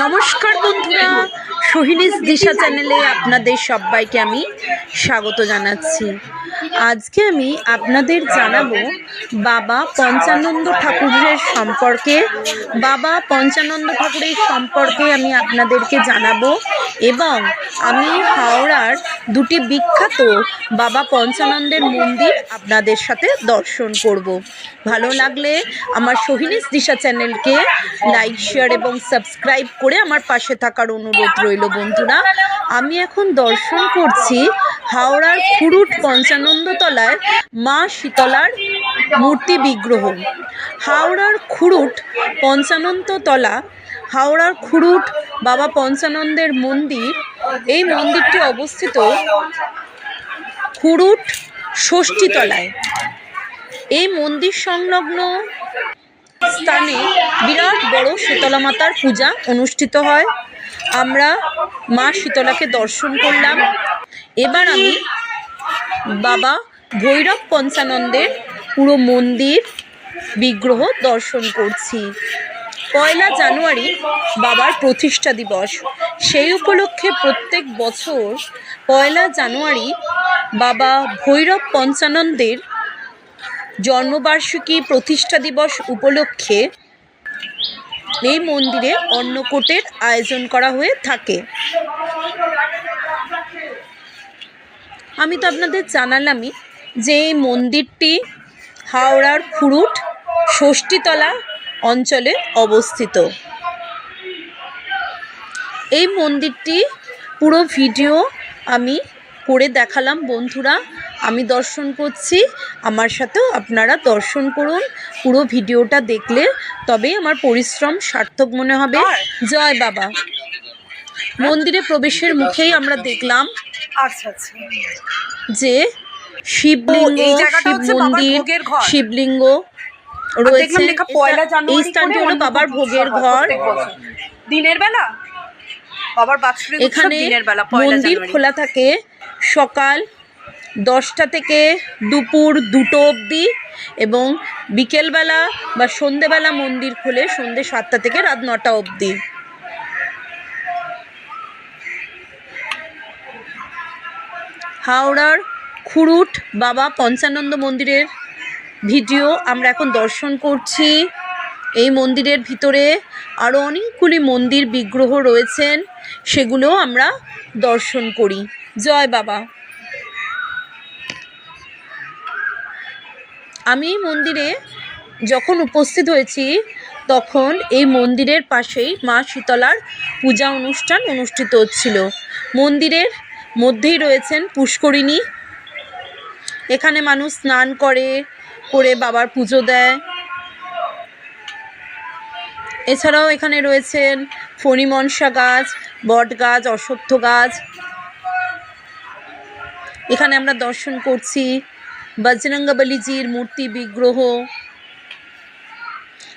নমস্কার বন্ধুরা, সোহিনীস দিশা চ্যানেলে আপনাদের সবাইকে আমি স্বাগত জানাচ্ছি। আজকে আমি আপনাদের জানাব বাবা পঞ্চানন্দ ঠাকুরের সম্পর্কে। বাবা পঞ্চানন্দ ঠাকুরের সম্পর্কে আমি আপনাদেরকে জানাব এবং আমি হাওড়ার দুটি বিখ্যাত বাবা পঞ্চানন্দের মন্দির আপনাদের সাথে দর্শন করব। ভালো লাগলে আমার সোহিনীস দিশা চ্যানেলকে লাইক, শেয়ার এবং সাবস্ক্রাইব করে আমার পাশে থাকার অনুরোধ রইল, বন্ধুরা। আমি এখন দর্শন করছি হাওড়ার খুরুট পঞ্চানন্দতলায় মা শীতলার মূর্তি বিগ্রহ। হাওড়ার খুরুট পঞ্চানন্দতলা, হাওড়ার খুরুট বাবা পঞ্চানন্দের মন্দির, এই মন্দিরটি অবস্থিত খুরুট ষষ্ঠীতলায়। এই মন্দির সংলগ্ন স্থানে বিরাট বড় শীতলা মাতার পূজা অনুষ্ঠিত হয়। আমরা মা শীতলাকে দর্শন করলাম। এবার আমি বাবা ভৈরব পঞ্চানন্দের পুরো মন্দির বিগ্রহ দর্শন করছি। পয়লা জানুয়ারি বাবার প্রতিষ্ঠা দিবস। সেই উপলক্ষে প্রত্যেক বছর পয়লা জানুয়ারি বাবা ভৈরব পঞ্চানন্দের জন্মবার্ষিকী প্রতিষ্ঠা দিবস উপলক্ষে এই মন্দিরে অন্নকূটের আয়োজন করা হয়ে থাকে। আমি তো আপনাদের জানালামই যে এই মন্দিরটি হাওড়ার ফুরুট ষষ্ঠীতলা অঞ্চলে অবস্থিত। এই মন্দিরটি পুরো ভিডিও আমি করে দেখালাম বন্ধুরা। আমি দর্শন করছি। আমার সাথেও আপনারা দর্শন করুন। পুরো ভিডিওটা দেখলে তবেই আমার পরিশ্রম সার্থক মনে হবে। জয় বাবা। মন্দিরে প্রবেশের মুখেই আমরা দেখলাম আচ্ছা আচ্ছা। যে শিবলিঙ্গ শিব মন্দির শিবলিঙ্গ রয়েছে। এই স্থানটি হলো বাবার ভোগের ঘর। দিনের বেলা? বাবার বাৎসরিক এখানে পয়লা মন্দির খোলা থাকে সকাল দশটা থেকে দুপুর দুটো অবধি এবং বিকেলবেলা বা সন্ধেবেলা মন্দির খোলে সন্ধে সাতটা থেকে রাত নটা অবধি। হাওড়ার খুরুট বাবা পঞ্চানন্দ মন্দিরের ভিডিও আমরা এখন দর্শন করছি। এই মন্দিরের ভিতরে আরও অনেকগুলি মন্দির বিগ্রহ রয়েছেন, সেগুলো আমরা দর্শন করি। জয় বাবা। আমি মন্দিরে যখন উপস্থিত হয়েছি, তখন এই মন্দিরের পাশেই মা শীতলার পূজা অনুষ্ঠান অনুষ্ঠিত হচ্ছিল। মন্দিরের মধ্যেই রয়েছেন পুষ্করিণী। এখানে মানুষ স্নান করে করে বাবার পুজো দেয়। এছাড়াও এখানে রয়েছেন ফণিমনসা গাছ, বট গাছ, অশ্বত্থ গাছ। এখানে আমরা দর্শন করছি। বজরঙ্গবলীজির মূর্তি বিগ্রহ।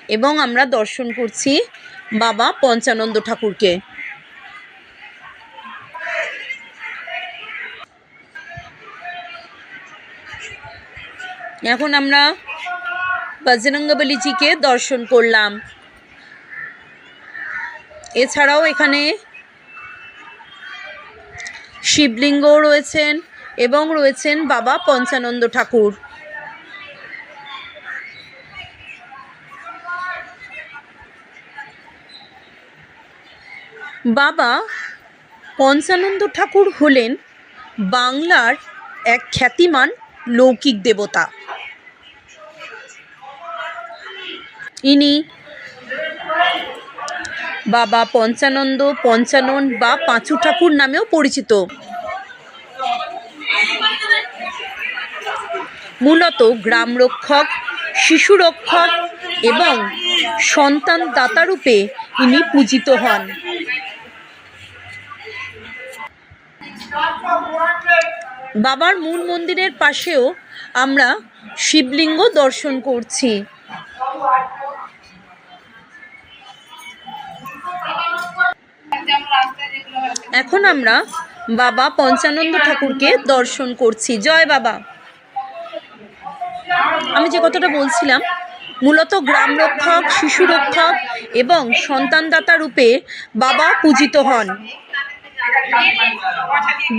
এবং আমরা দর্শন করছি বাবা পঞ্চানন্দ ঠাকুরকে। এখন আমরা বজরঙ্গবলীজিকে দর্শন করলাম। এছাড়াও এখানে শিবলিঙ্গও রয়েছেন। এবং রয়েছেন বাবা পঞ্চানন্দ ঠাকুর। বাবা পঞ্চানন্দ ঠাকুর হলেন বাংলার এক খ্যাতিমান লৌকিক দেবতা। ইনি বাবা পঞ্চানন্দ, পঞ্চানন বা পাঁচু ঠাকুর নামেও পরিচিত। মূলত গ্রাম রক্ষক, শিশু রক্ষক এবং সন্তান দাতারূপে ইনি পূজিত হন। বাবার মূল মন্দিরের পাশেও আমরা শিবলিঙ্গ দর্শন করছি। এখন আমরা বাবা পঞ্চানন্দ ঠাকুরকে দর্শন করছি। জয় বাবা। আমি যে কথাটা বলছিলাম, মূলত গ্রাম রক্ষক, শিশু রক্ষক এবং সন্তানদাতা রূপে বাবা পূজিত হন।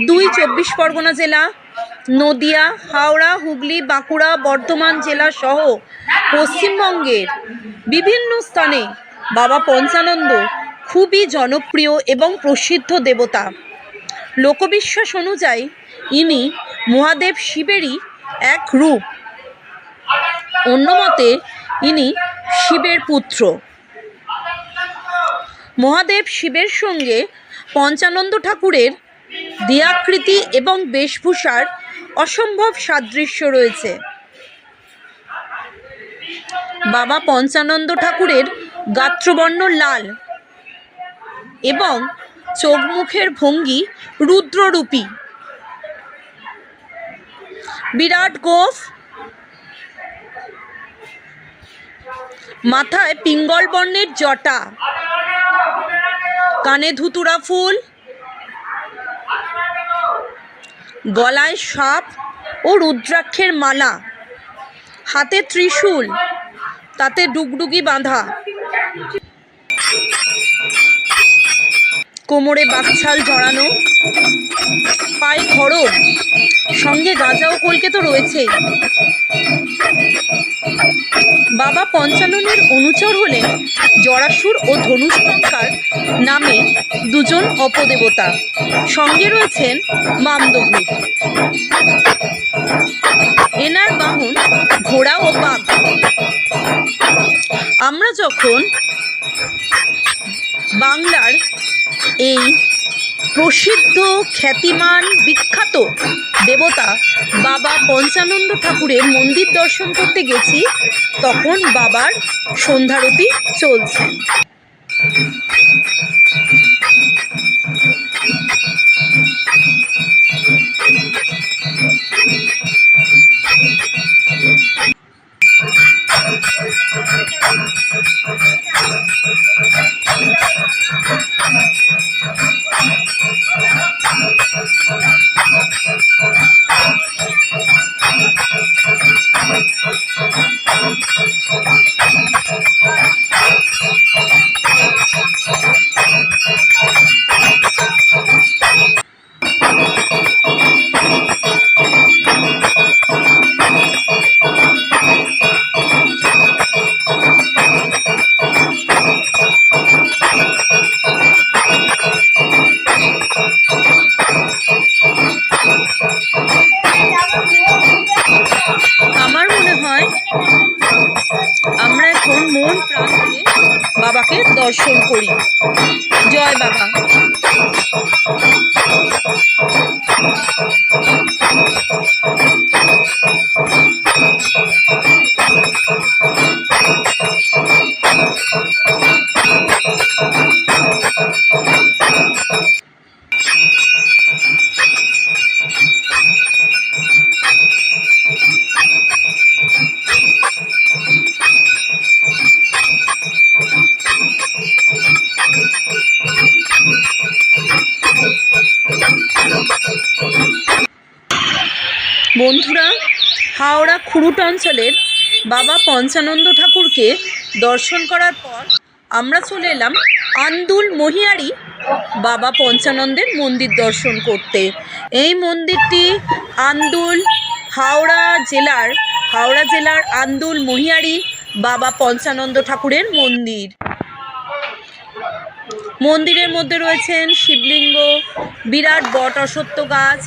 দুই চব্বিশ পরগনা জেলা, নদিয়া, হাওড়া, হুগলি, বাঁকুড়া, বর্ধমান জেলা সহ পশ্চিমবঙ্গের বিভিন্ন স্থানে বাবা পঞ্চানন্দ খুবই জনপ্রিয় এবং প্রসিদ্ধ দেবতা। লোকবিশ্বাস অনুযায়ী ইনি মহাদেব শিবেরই এক রূপ। অন্যমতে, ইনি শিবের পুত্র। মহাদেব শিবের সঙ্গে পঞ্চানন্দ ঠাকুরের দিয়াকৃতি এবং বেশভূষার অসম্ভব সাদৃশ্য রয়েছে। বাবা পঞ্চানন্দ ঠাকুরের গাত্রবর্ণ লাল এবং চোখ মুখের ভঙ্গি রুদ্ররূপী। বিরাট গোফ। মাথায় পিঙ্গল বর্ণের জটা। কানে ধুতুরা ফুল। গলায় সাপ ও রুদ্রাক্ষের মালা। হাতে ত্রিশূল, তাতে ডুগডুগি বাঁধা। কোমরে বাকছাল জড়ানো। পায়ে খড়গ। সঙ্গে গাঁজা ও কলকে তো রয়েছেই বাবা পঞ্চাননের অনুচর হলেন জরাসুর ও ধনুষ্টঙ্কার নামে দুজন অপদেবতা। সঙ্গে রয়েছেন মামদভূত এনার বাহন ঘোড়া ও বাঘ। আমরা যখন বাংলার এই প্রসিদ্ধ খ্যাতিমান বিখ্যাত দেবতা বাবা পঞ্চানন্দ ঠাকুরের মন্দির দর্শন করতে গেছি, তখন বাবার সন্ধ্যারতি চলছে। বন্ধুরা হাওড়া খুরুট অঞ্চলের বাবা পঞ্চানন্দ ঠাকুরকে দর্শন করার পর আমরা চলে এলাম আন্দুল মহিয়ারি বাবা পঞ্চানন্দের মন্দির দর্শন করতে। এই মন্দিরটি আন্দুল হাওড়া জেলার হাওড়া জেলার আন্দুল মহিয়ারি বাবা পঞ্চানন্দ ঠাকুরের মন্দির। মন্দিরের মধ্যে রয়েছেন শিবলিঙ্গ, বিরাট বট অশ্বত্থ গাছ,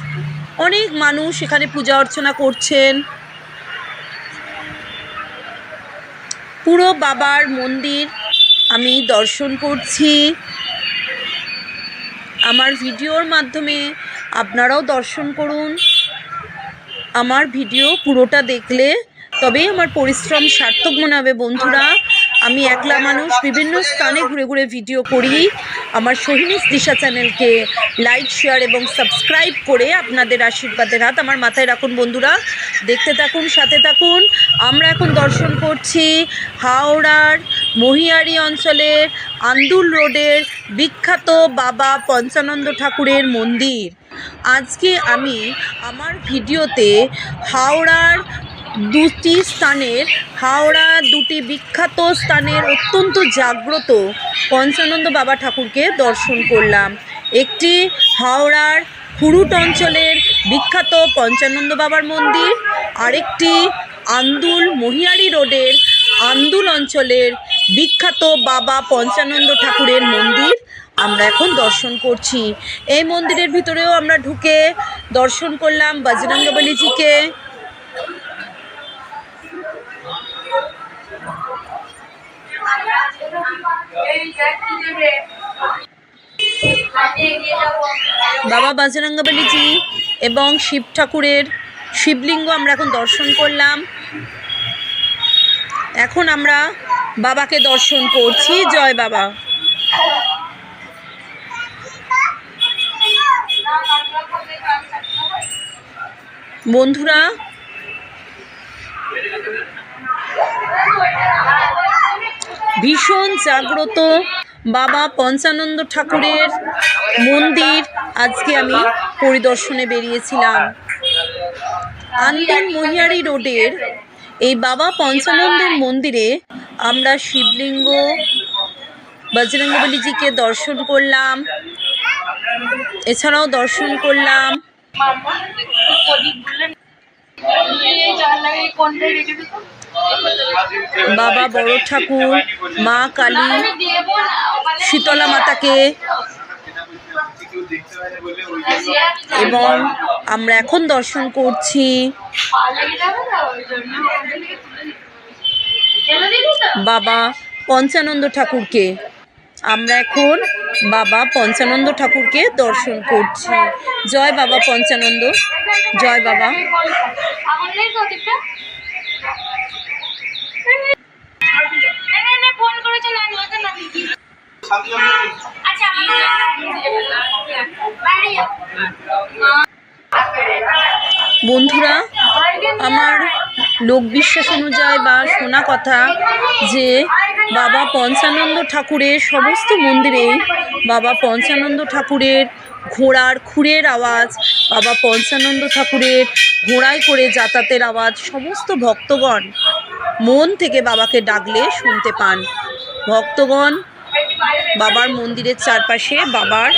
অনেক মানুষ এখানে পূজা অর্চনা করছেন। পুরো বাবার মন্দির আমি দর্শন করছি। আমার ভিডিওর মাধ্যমে আপনারাও দর্শন করুন। আমার ভিডিও পুরোটা দেখলে তবেই আমার পরিশ্রম সার্থক মনে হবে, বন্ধুরা। আমি একলা মানুষ, বিভিন্ন স্থানে ঘুরে ঘুরে ভিডিও করি। আমার সোহিনীস দিশা চ্যানেলকে লাইক শেয়ার এবং সাবস্ক্রাইব করে আপনাদের আশীর্বাদের হাত আমার মাথায় রাখুন, বন্ধুরা। দেখতে থাকুন, সাথে থাকুন। আমরা এখন দর্শন করছি হাওড়ার মহিয়ারি অঞ্চলের আন্দুল রোডের বিখ্যাত বাবা পঞ্চানন্দ ঠাকুরের মন্দির। আজকে আমি আমার ভিডিওতে হাওড়ার দুটি স্থানের, হাওড়া দুটি বিখ্যাত স্থানের অত্যন্ত জাগ্রত পঞ্চানন্দ বাবা ঠাকুরকে দর্শন করলাম। একটি হাওড়ার খুরুট অঞ্চলের বিখ্যাত পঞ্চানন্দ বাবার মন্দির, আরেকটি আন্দুল মহিয়ারি রোডের আন্দুল অঞ্চলের বিখ্যাত বাবা পঞ্চানন্দ ঠাকুরের মন্দির আমরা এখন দর্শন করছি। এই মন্দিরের ভিতরেও আমরা ঢুকে দর্শন করলাম বজরঙ্গবলীজিকে বাবা বজরঙ্গবলীজি এবং শিব ঠাকুরের শিবলিঙ্গ আমরা এখন দর্শন করলাম। এখন আমরা বাবাকে দর্শন করছি। জয় বাবা। বন্ধুরা, ভীষণ জাগ্রত বাবা পঞ্চানন্দ ঠাকুরের মন্দির। আজকে আমি পরিদর্শনে বেরিয়েছিলাম। আন্দুল মহিয়ারি রোডের এই বাবা পঞ্চানন্দের মন্দিরে আমরা শিবলিঙ্গ বজরঙ্গবলীজিকে দর্শন করলাম। এছাড়াও দর্শন করলাম। বাবা বড় ঠাকুর মা কালী শীতলা মাতাকে এবং আমরা এখন দর্শন করছি। বাবা পঞ্চানন্দ ঠাকুরকে। আমরা এখন বাবা পঞ্চানন্দ ঠাকুরকে দর্শন করছি। জয় বাবা পঞ্চানন্দ। জয় বাবা। ফোন বন্ধুরা, আমার লোক বিশ্বাস অনুযায়ী বা শোনা কথা যে বাবা পঞ্চানন্দ ঠাকুরের সমস্ত মন্দিরেই বাবা পঞ্চানন্দ ঠাকুরের ঘোড়ার খুরের আওয়াজ, বাবা পঞ্চানন্দ ঠাকুরের ঘোড়ায় করে যাতায়াতের আওয়াজ, সমস্ত ভক্তগণ মন থেকে বাবাকে ডাকলে শুনতে পান। ভক্তগণ বাবার মন্দিরের চারপাশে বাবার